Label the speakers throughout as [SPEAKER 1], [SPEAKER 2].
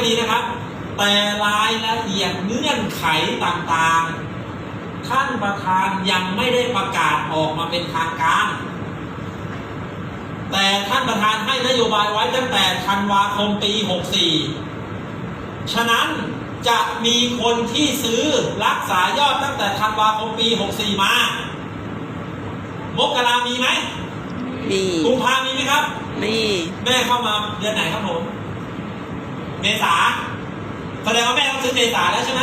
[SPEAKER 1] ให้ดีนะครับ แต่รายละเอียดเงื่อนไขต่างๆ ท่านประธานยังไม่ได้ประกาศออกมาเป็นทางการ แต่ท่านประธานให้นโยบายไว้ตั้งแต่ธันวาคมปี 64 ฉะนั้นจะมีคนที่ซื้อรักษายอดตั้งแต่ธันวาคมปี 64 มามกรามีไหม
[SPEAKER 2] มี
[SPEAKER 1] กุมภามีไหมครับ
[SPEAKER 2] มี
[SPEAKER 1] แม่เข้ามาเดือนไหนครับผม เมษาแสดงว่าแม่ต้องซื้อเมษาแล้วใช่ไหม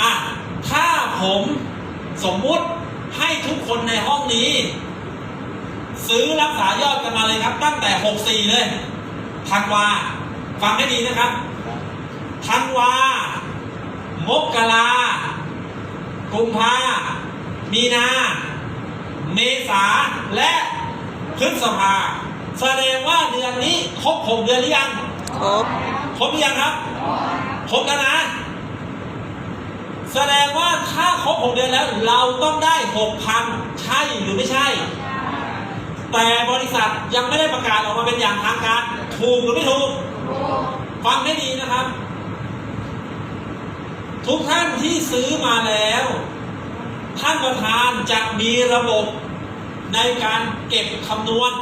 [SPEAKER 1] อะถ้าผมสมมุติให้ทุกคนในห้องนี้ ซื้อรักษายอดกันมาเลยครับ ตั้งแต่ 64 เลยธันวาฟังให้ดีนะครับธันวามกรา กุมภา มีนา เมษา และพฤษภา แสดงว่าเดือนนี้ครบหกเดือนหรือยัง
[SPEAKER 2] ครบ
[SPEAKER 1] ครบหรือยังครับ ครบแล้วนะ แสดงว่าถ้าครบหกเดือนแล้วเราต้องได้หกพันใช่หรือไม่ใช่ แต่บริษัทยังไม่ได้ประกาศออกมาเป็นอย่างทางการ ถูกหรือไม่ถูก ฟังให้ดีนะครับ ทุกท่านที่ซื้อมาแล้ว ท่านประธานจะมีระบบในการเก็บคำนวณ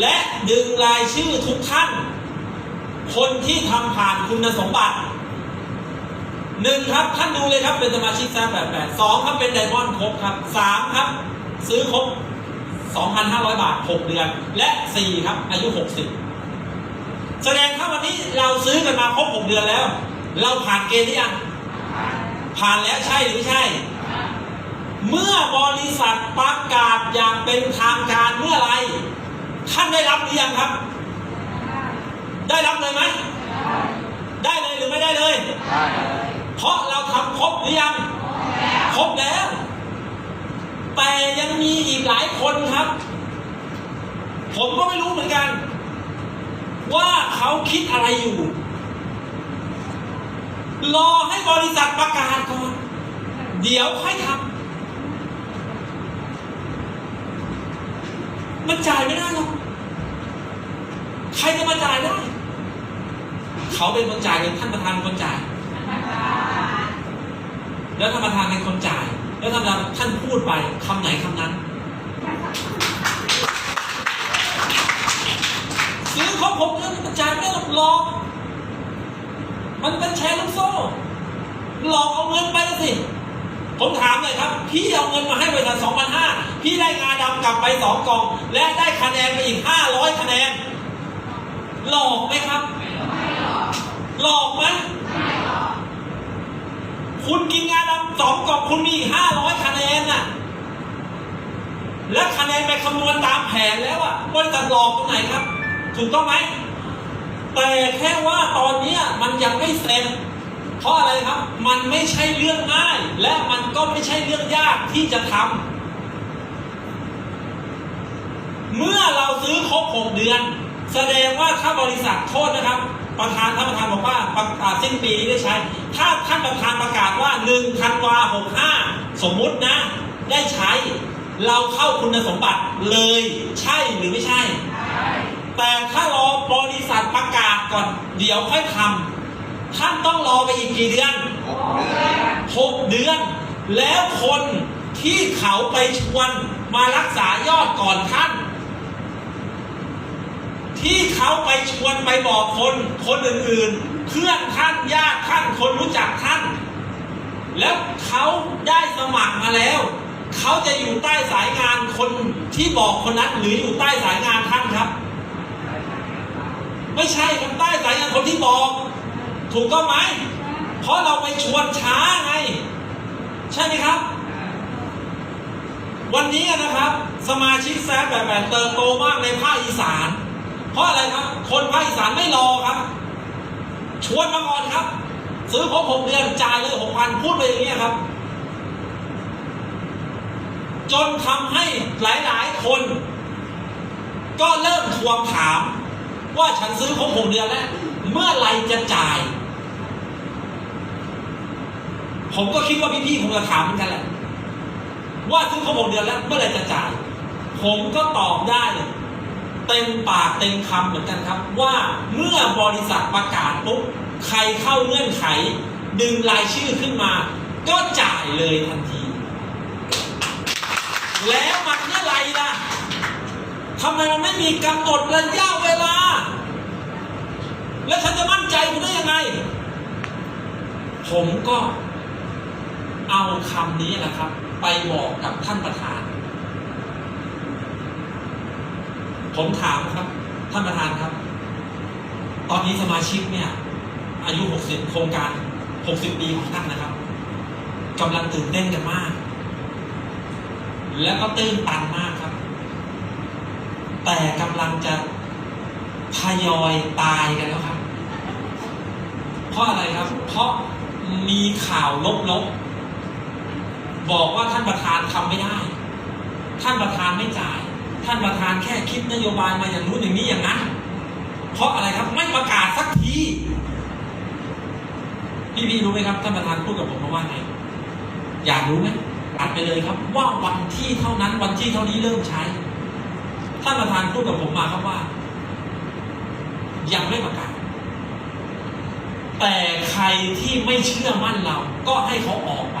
[SPEAKER 1] และดึงรายชื่อทุกท่าน คนที่ทำผ่านคุณสมบัติหนึ่งครับท่านดูเลยครับเป็นสมาชิกแซมแบบแปดสองครับเป็นไดมอนด์ครบครับสามครับ ซื้อครบ 2,500 บาท 6 เดือน และ4ครับ อายุ 60 แสดงถ้าวันนี้เราซื้อกันมาครบ 6 เดือนแล้ว เราผ่านเกณฑ์หรือยัง ผ่านแล้วใช่หรือไม่ใช่ เมื่อบริษัทประกาศอย่างเป็นทางการเมื่อไร ท่านได้รับหรือยังครับ ได้รับเลยไหมได้เลยหรือไม่ได้เลย เพราะเราทำครบหรือยัง ครบแล้ว แต่ยังมีอีกหลายคนครับ ผมก็ไม่รู้เหมือนกัน ว่าเขาคิดอะไรอยู่ รอให้บริษัทประกาศก่อน เดี๋ยวค่อยทำมันจ่ายไม่ได้หรอก ใครจะมาจ่ายได้ เขาเป็นคนจ่ายหรือท่านประธานเป็นคนจ่าย แล้วท่านประธานเป็นคนจ่าย แล้วท่านประธานท่านพูดไปคำไหนคำนั้น ซื้อของผมแล้วมันจ่ายไม่ได้หรอกหลอกมันเป็นแชร์ลูกโซ่ หลอกเอาเงินไปแล้วสิ ผมถามเลยครับ พี่เอาเงินมาให้บริษัท2,500พี่ได้งาดำกลับไปสองกอง และได้คะแนนไปอีก500คะแนน หลอกไหมครับ หลอกไหมคุณกินงาดำสองกล่องคุณมีอีก500คะแนนน่ะ และคะแนนไปคำนวณตามแผนแล้วอะบริษัทหลอกตรงไหนครับ ถูกต้องไหม แต่แค่ว่าตอนนี้มันยังไม่เซ็นเพราะอะไรครับ มันไม่ใช่เรื่องง่าย และมันก็ไม่ใช่เรื่องยากที่จะทำเมื่อเราซื้อครบ6เดือน แสดงว่าถ้าบริษัทโทษนะครับ ประธานท่านประธานบอกว่าประกาศสิ้นปีนี้ได้ใช้ ถ้าท่านประธานประกาศว่า1ธันวา65สมมุตินะ ได้ใช้ เราเข้าคุณสมบัติเลยใช่หรือไม่ใช่ แต่ถ้ารอบริษัทประกาศก่อน เดี๋ยวค่อยทำท่านต้องรอไปอีกกี่เดือนหกเดือน แล้วคนที่เขาไปชวนมารักษายอดก่อนท่าน ที่เขาไปชวนไปบอกคนคนอื่นๆ เพื่อนท่านญาติท่านคนรู้จักท่าน แล้วเขาได้สมัครมาแล้ว เขาจะอยู่ใต้สายงานคนที่บอกคนนั้นหรืออยู่ใต้สายงานท่านครับ ไม่ใช่ครับใต้สายงานคนที่บอก ถูกต้องไหมเพราะเราไปชวนช้าไง ใช่ไหมครับ วันนี้นะครับ สมาชิกแซฟแบบแบบเติบโตมากในภาคอีสาน ราะอะไรครับ คนภาคอีสานไม่รอครับ ชวนมาก่อนครับ ซื้อครบหกเดือนจ่ายเลยหกพันพูดไปอย่างนี้ยครับ จนทำให้หลาย ๆ คน ก็เริ่มทวงถาม ว่าฉันซื้อครบหกเดือนแล้ว เมื่อไรจะจ่าย ผมก็คิดว่าพี่ๆคงจะถามเหมือนกันแหละว่าซื้อครบหกเดือนแล้วเมื่อไรจะจ่าย ผมก็ตอบได้เลย เต็มปากเต็มคำเหมือนกันครับ ว่าเมื่อบริษัทประกาศปุ๊บใครเข้าเงื่อนไข ดึงรายชื่อขึ้นมา ก็จ่ายเลยทันที แล้วมันเมื่อไหรล่ะทำไมมันไม่มีกำหนดระยะเวลา แล้วฉันจะมั่นใจคุณได้ยังไง ผมก็เอาคำนี้แหละครับ ไปบอกกับท่านประธาน ผมถามครับท่านประธานครับ ตอนนี้สมาชิกเนี่ย อายุ 60 โครงการ 60 ปีของท่านนะครับกำลังตื่นเต้นกันมาก แล้วก็ตื้นตันมากครับ แต่กำลังจะทยอยตายกันแล้วครับ เพราะอะไรครับ เพราะมีข่าวลบๆ บอกว่าท่านประธานทำไม่ได้ ท่านประธานไม่จ่าย ท่านประธานแค่คิดนโยบายมาอย่างนู้นอย่างนี้อย่างนั้น เพราะอะไรครับไม่ประกาศสักทีพี่พี่รู้ไหมครับท่านประธานพูดกับผมมาว่าไงอยากรู้ไหมอัดไปเลยครับ ว่าวันที่เท่านั้นวันที่เท่านี้เริ่มใช้ท่านประธานพูดกับผมมาครับว่า ยังไม่ประกาศแต่ใครที่ไม่เชื่อมั่นเรา ก็ให้เขาออกไป